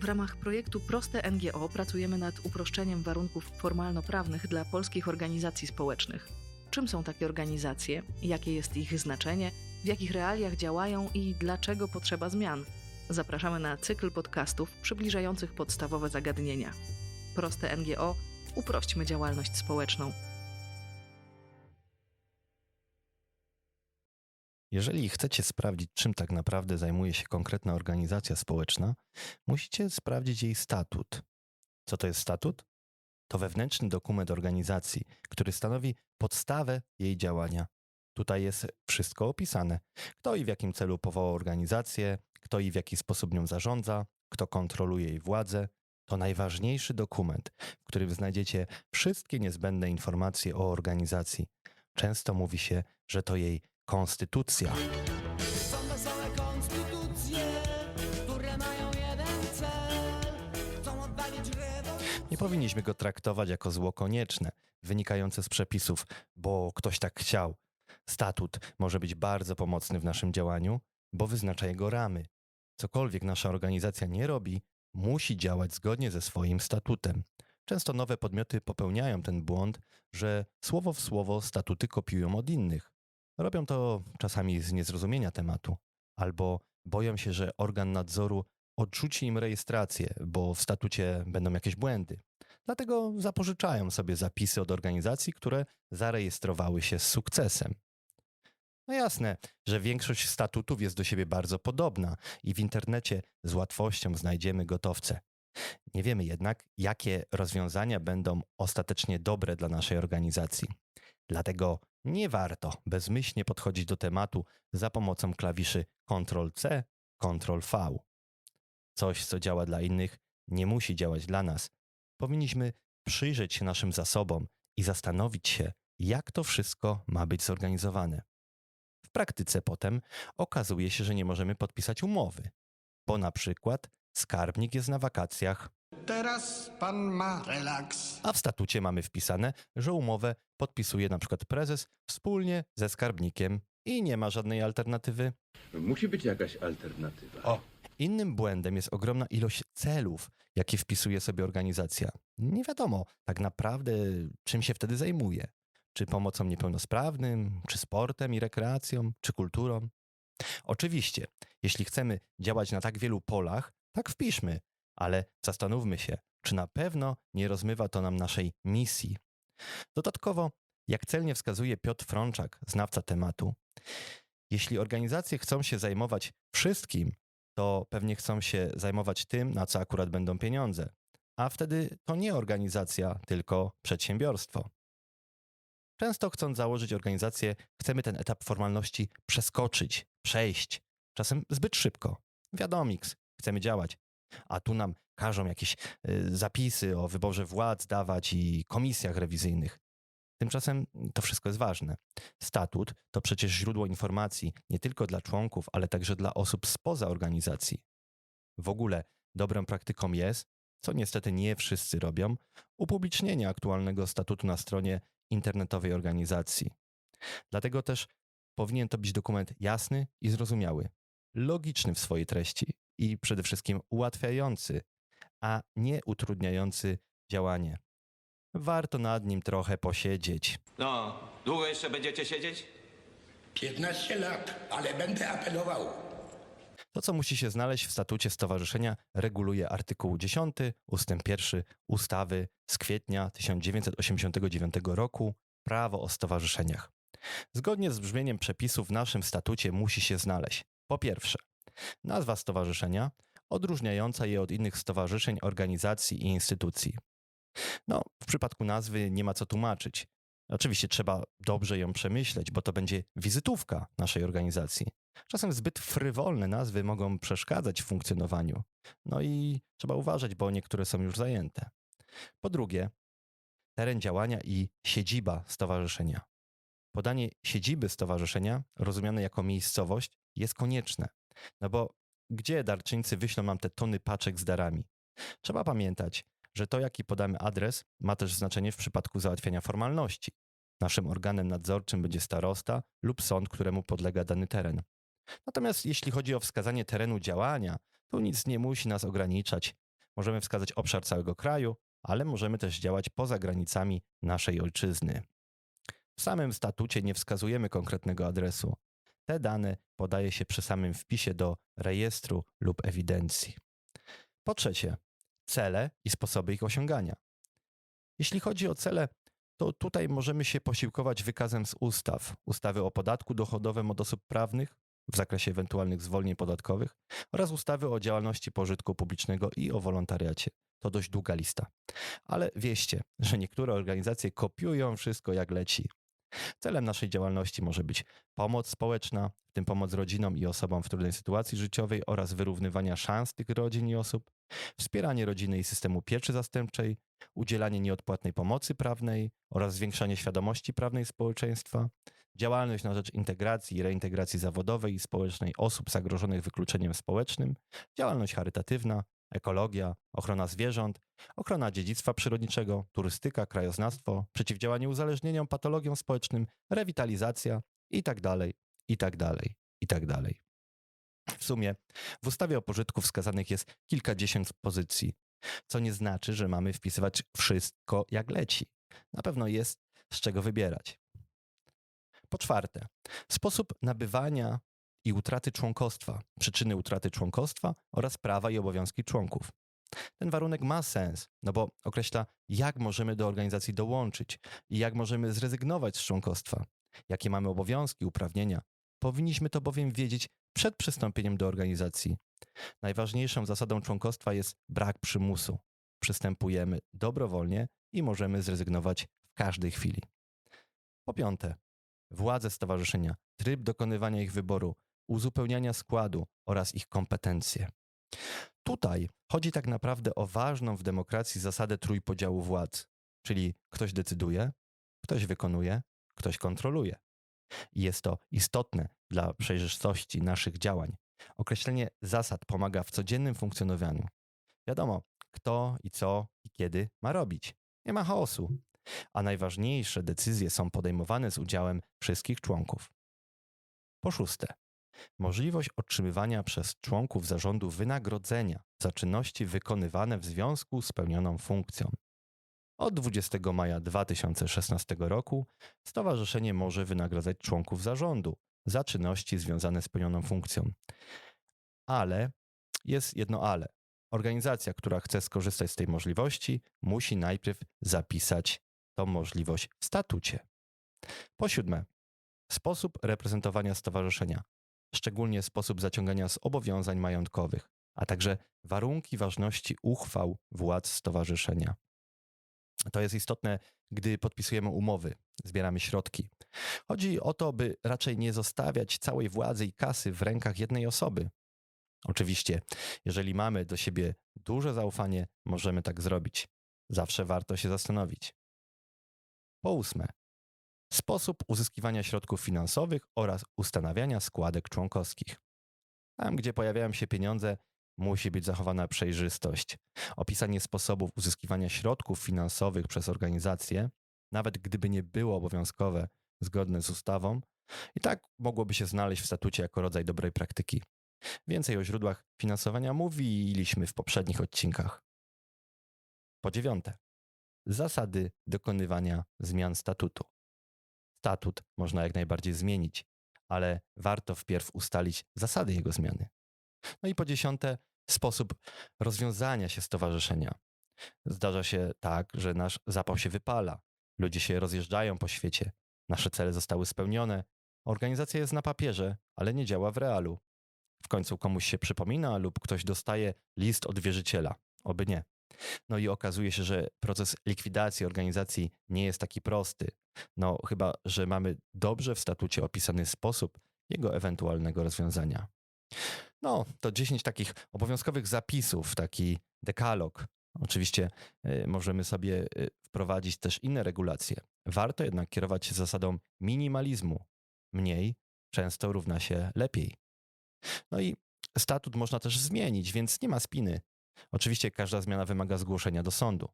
W ramach projektu Proste NGO pracujemy nad uproszczeniem warunków formalno-prawnych dla polskich organizacji społecznych. Czym są takie organizacje, jakie jest ich znaczenie, w jakich realiach działają i dlaczego potrzeba zmian? Zapraszamy na cykl podcastów przybliżających podstawowe zagadnienia. Proste NGO uprośćmy działalność społeczną. Jeżeli chcecie sprawdzić, czym tak naprawdę zajmuje się konkretna organizacja społeczna, musicie sprawdzić jej statut. Co to jest statut? To wewnętrzny dokument organizacji, który stanowi podstawę jej działania. Tutaj jest wszystko opisane: kto i w jakim celu powołał organizację, kto i w jaki sposób nią zarządza, kto kontroluje jej władzę. To najważniejszy dokument, w którym znajdziecie wszystkie niezbędne informacje o organizacji. Często mówi się, że to jej konstytucja. Są wesołe konstytucje, które mają jeden cel. Chcą rewolucję. Nie powinniśmy go traktować jako zło konieczne, wynikające z przepisów, bo ktoś tak chciał. Statut może być bardzo pomocny w naszym działaniu, bo wyznacza jego ramy. Cokolwiek nasza organizacja nie robi, musi działać zgodnie ze swoim statutem. Często nowe podmioty popełniają ten błąd, że słowo w słowo statuty kopiują od innych. Robią to czasami z niezrozumienia tematu, albo boją się, że organ nadzoru odrzuci im rejestrację, bo w statucie będą jakieś błędy. Dlatego zapożyczają sobie zapisy od organizacji, które zarejestrowały się z sukcesem. No jasne, że większość statutów jest do siebie bardzo podobna i w internecie z łatwością znajdziemy gotowce. Nie wiemy jednak, jakie rozwiązania będą ostatecznie dobre dla naszej organizacji. Dlatego nie warto bezmyślnie podchodzić do tematu za pomocą klawiszy Ctrl-C, Ctrl-V. Coś, co działa dla innych, nie musi działać dla nas. Powinniśmy przyjrzeć się naszym zasobom i zastanowić się, jak to wszystko ma być zorganizowane. W praktyce potem okazuje się, że nie możemy podpisać umowy, bo na przykład skarbnik jest na wakacjach, Teraz pan ma relaks. a w statucie mamy wpisane, że umowę podpisuje na przykład prezes wspólnie ze skarbnikiem i nie ma żadnej alternatywy. Musi być jakaś alternatywa. O. Innym błędem jest ogromna ilość celów, jakie wpisuje sobie organizacja. Nie wiadomo tak naprawdę, czym się wtedy zajmuje. Czy pomocą niepełnosprawnym, czy sportem i rekreacją, czy kulturą. Oczywiście, jeśli chcemy działać na tak wielu polach, tak wpiszmy, ale zastanówmy się, czy na pewno nie rozmywa to nam naszej misji. Dodatkowo, jak celnie wskazuje Piotr Frączak, znawca tematu, jeśli organizacje chcą się zajmować wszystkim, to pewnie chcą się zajmować tym, na co akurat będą pieniądze. A wtedy to nie organizacja, tylko przedsiębiorstwo. Często chcąc założyć organizację, chcemy ten etap formalności przeskoczyć, przejść, czasem zbyt szybko. Wiadomiks, chcemy działać. A tu nam każą jakieś y, zapisy o wyborze władz dawać i komisjach rewizyjnych. Tymczasem to wszystko jest ważne. Statut to przecież źródło informacji nie tylko dla członków, ale także dla osób spoza organizacji. W ogóle dobrą praktyką jest, co niestety nie wszyscy robią, upublicznienie aktualnego statutu na stronie internetowej organizacji. Dlatego też powinien to być dokument jasny i zrozumiały, logiczny w swojej treści i przede wszystkim ułatwiający, a nie utrudniający działanie. Warto nad nim trochę posiedzieć. No, długo jeszcze będziecie siedzieć? 15 lat, ale będę apelował. To, co musi się znaleźć w statucie stowarzyszenia, reguluje artykuł 10 ustęp 1 ustawy z kwietnia 1989 roku Prawo o stowarzyszeniach. Zgodnie z brzmieniem przepisów w naszym statucie musi się znaleźć po pierwsze nazwa stowarzyszenia odróżniająca je od innych stowarzyszeń, organizacji i instytucji. No, w przypadku nazwy nie ma co tłumaczyć. Oczywiście trzeba dobrze ją przemyśleć, bo to będzie wizytówka naszej organizacji. Czasem zbyt frywolne nazwy mogą przeszkadzać w funkcjonowaniu. No i trzeba uważać, bo niektóre są już zajęte. Po drugie, teren działania i siedziba stowarzyszenia. Podanie siedziby stowarzyszenia, rozumiane jako miejscowość, jest konieczne. No bo gdzie darczyńcy wyślą nam te tony paczek z darami? Trzeba pamiętać, że to, jaki podamy adres, ma też znaczenie w przypadku załatwiania formalności. Naszym organem nadzorczym będzie starosta lub sąd, któremu podlega dany teren. Natomiast jeśli chodzi o wskazanie terenu działania, to nic nie musi nas ograniczać. możemy wskazać obszar całego kraju, ale możemy też działać poza granicami naszej ojczyzny. W samym statucie nie wskazujemy konkretnego adresu. Te dane podaje się przy samym wpisie do rejestru lub ewidencji. Po trzecie, cele i sposoby ich osiągania. Jeśli chodzi o cele, to tutaj możemy się posiłkować wykazem z ustaw. Ustawy o podatku dochodowym od osób prawnych w zakresie ewentualnych zwolnień podatkowych oraz ustawy o działalności pożytku publicznego i o wolontariacie. To dość długa lista. Ale wieście, że niektóre organizacje kopiują wszystko jak leci. Celem naszej działalności może być pomoc społeczna, w tym pomoc rodzinom i osobom w trudnej sytuacji życiowej oraz wyrównywania szans tych rodzin i osób, wspieranie rodziny i systemu pieczy zastępczej, udzielanie nieodpłatnej pomocy prawnej oraz zwiększanie świadomości prawnej społeczeństwa, działalność na rzecz integracji i reintegracji zawodowej i społecznej osób zagrożonych wykluczeniem społecznym, działalność charytatywna, ekologia, ochrona zwierząt, ochrona dziedzictwa przyrodniczego, turystyka, krajoznawstwo, przeciwdziałanie uzależnieniom, patologiom społecznym, rewitalizacja itd., itd., itd. W sumie w ustawie o pożytku wskazanych jest kilkadziesiąt pozycji, co nie znaczy, że mamy wpisywać wszystko jak leci. Na pewno jest z czego wybierać. Po czwarte, sposób nabywania i utraty członkostwa, przyczyny utraty członkostwa oraz prawa i obowiązki członków. Ten warunek ma sens, no bo określa, jak możemy do organizacji dołączyć i jak możemy zrezygnować z członkostwa, jakie mamy obowiązki, uprawnienia. Powinniśmy to bowiem wiedzieć przed przystąpieniem do organizacji. Najważniejszą zasadą członkostwa jest brak przymusu. Przystępujemy dobrowolnie i możemy zrezygnować w każdej chwili. Po piąte, władze stowarzyszenia, tryb dokonywania ich wyboru, uzupełniania składu oraz ich kompetencje. Tutaj chodzi tak naprawdę o ważną w demokracji zasadę trójpodziału władz, czyli ktoś decyduje, ktoś wykonuje, ktoś kontroluje. I jest to istotne dla przejrzystości naszych działań. Określenie zasad pomaga w codziennym funkcjonowaniu. Wiadomo, kto i co i kiedy ma robić. Nie ma chaosu. A najważniejsze decyzje są podejmowane z udziałem wszystkich członków. Po szóste, możliwość otrzymywania przez członków zarządu wynagrodzenia za czynności wykonywane w związku z pełnioną funkcją. Od 20 maja 2016 roku stowarzyszenie może wynagradzać członków zarządu za czynności związane z pełnioną funkcją. Ale jest jedno ale. Organizacja, która chce skorzystać z tej możliwości, musi najpierw zapisać tą możliwość w statucie. Po siódme, sposób reprezentowania stowarzyszenia, szczególnie sposób zaciągania zobowiązań majątkowych, a także warunki ważności uchwał władz stowarzyszenia. To jest istotne, gdy podpisujemy umowy, zbieramy środki. Chodzi o to, by raczej nie zostawiać całej władzy i kasy w rękach jednej osoby. Oczywiście, jeżeli mamy do siebie duże zaufanie, możemy tak zrobić. Zawsze warto się zastanowić. Po ósme, sposób uzyskiwania środków finansowych oraz ustanawiania składek członkowskich. Tam, gdzie pojawiają się pieniądze, musi być zachowana przejrzystość. Opisanie sposobów uzyskiwania środków finansowych przez organizacje, nawet gdyby nie było obowiązkowe, zgodne z ustawą, i tak mogłoby się znaleźć w statucie jako rodzaj dobrej praktyki. Więcej o źródłach finansowania mówiliśmy w poprzednich odcinkach. Po dziewiąte, zasady dokonywania zmian statutu. Statut można jak najbardziej zmienić, ale warto wpierw ustalić zasady jego zmiany. No i po dziesiąte, sposób rozwiązania się stowarzyszenia. Zdarza się tak, że nasz zapał się wypala, ludzie się rozjeżdżają po świecie, nasze cele zostały spełnione, organizacja jest na papierze, ale nie działa w realu. W końcu komuś się przypomina lub ktoś dostaje list od wierzyciela. Oby nie. No i okazuje się, że proces likwidacji organizacji nie jest taki prosty. No chyba, że mamy dobrze w statucie opisany sposób jego ewentualnego rozwiązania. No, to 10 takich obowiązkowych zapisów, taki dekalog. Oczywiście y, możemy sobie y, wprowadzić też inne regulacje. Warto jednak kierować się zasadą minimalizmu. Mniej często równa się lepiej. No i statut można też zmienić, więc nie ma spiny. Oczywiście każda zmiana wymaga zgłoszenia do sądu.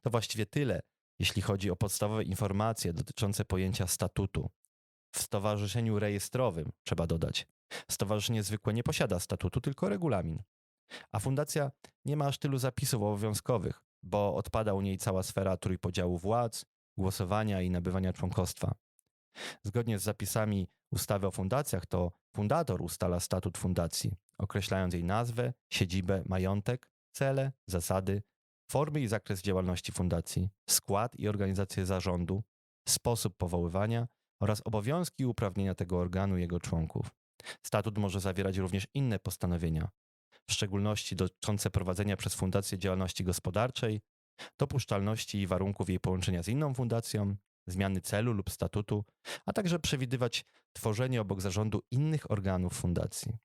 To właściwie tyle, jeśli chodzi o podstawowe informacje dotyczące pojęcia statutu. W stowarzyszeniu rejestrowym trzeba dodać. Stowarzyszenie zwykłe nie posiada statutu, tylko regulamin. A fundacja nie ma aż tylu zapisów obowiązkowych, bo odpada u niej cała sfera trójpodziału władz, głosowania i nabywania członkostwa. Zgodnie z zapisami ustawy o fundacjach, to fundator ustala statut fundacji, określając jej nazwę, siedzibę, majątek, cele, zasady, formy i zakres działalności fundacji, skład i organizację zarządu, sposób powoływania oraz obowiązki i uprawnienia tego organu i jego członków. Statut może zawierać również inne postanowienia, w szczególności dotyczące prowadzenia przez fundację działalności gospodarczej, dopuszczalności i warunków jej połączenia z inną fundacją, zmiany celu lub statutu, a także przewidywać tworzenie obok zarządu innych organów fundacji.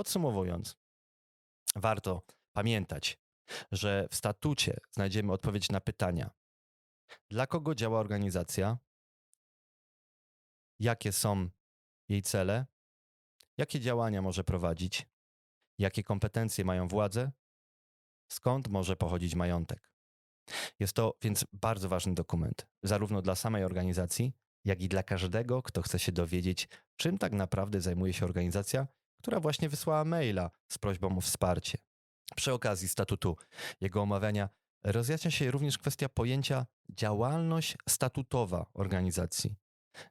Podsumowując, warto pamiętać, że w statucie znajdziemy odpowiedź na pytania: dla kogo działa organizacja? Jakie są jej cele? Jakie działania może prowadzić? Jakie kompetencje mają władze? Skąd może pochodzić majątek? Jest to więc bardzo ważny dokument, zarówno dla samej organizacji, jak i dla każdego, kto chce się dowiedzieć, czym tak naprawdę zajmuje się organizacja, która właśnie wysłała maila z prośbą o wsparcie. Przy okazji statutu jego omawiania rozjaśnia się również kwestia pojęcia działalność statutowa organizacji.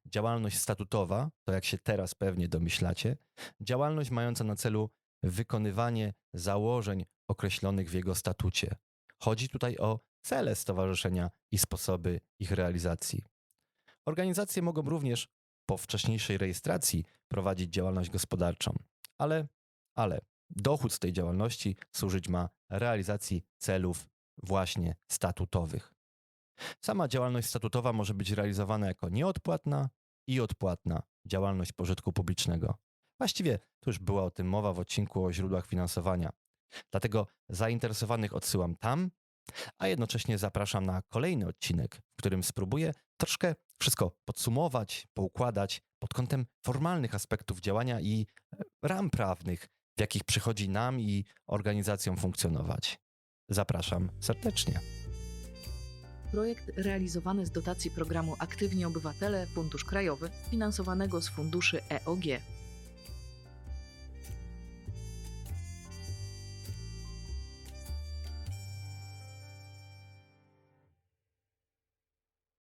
Działalność statutowa, to jak się teraz pewnie domyślacie, działalność mająca na celu wykonywanie założeń określonych w jego statucie. Chodzi tutaj o cele stowarzyszenia i sposoby ich realizacji. Organizacje mogą również po wcześniejszej rejestracji prowadzić działalność gospodarczą, ale, ale dochód z tej działalności służyć ma realizacji celów właśnie statutowych. Sama działalność statutowa może być realizowana jako nieodpłatna i odpłatna działalność pożytku publicznego. Właściwie tu już była o tym mowa w odcinku o źródłach finansowania. Dlatego zainteresowanych odsyłam tam, a jednocześnie zapraszam na kolejny odcinek, w którym spróbuję troszkę wszystko podsumować, poukładać pod kątem formalnych aspektów działania i e, ram prawnych, w jakich przychodzi nam i organizacjom funkcjonować. Zapraszam serdecznie. Projekt realizowany z dotacji programu Aktywni Obywatele Fundusz Krajowy, finansowanego z funduszy EOG.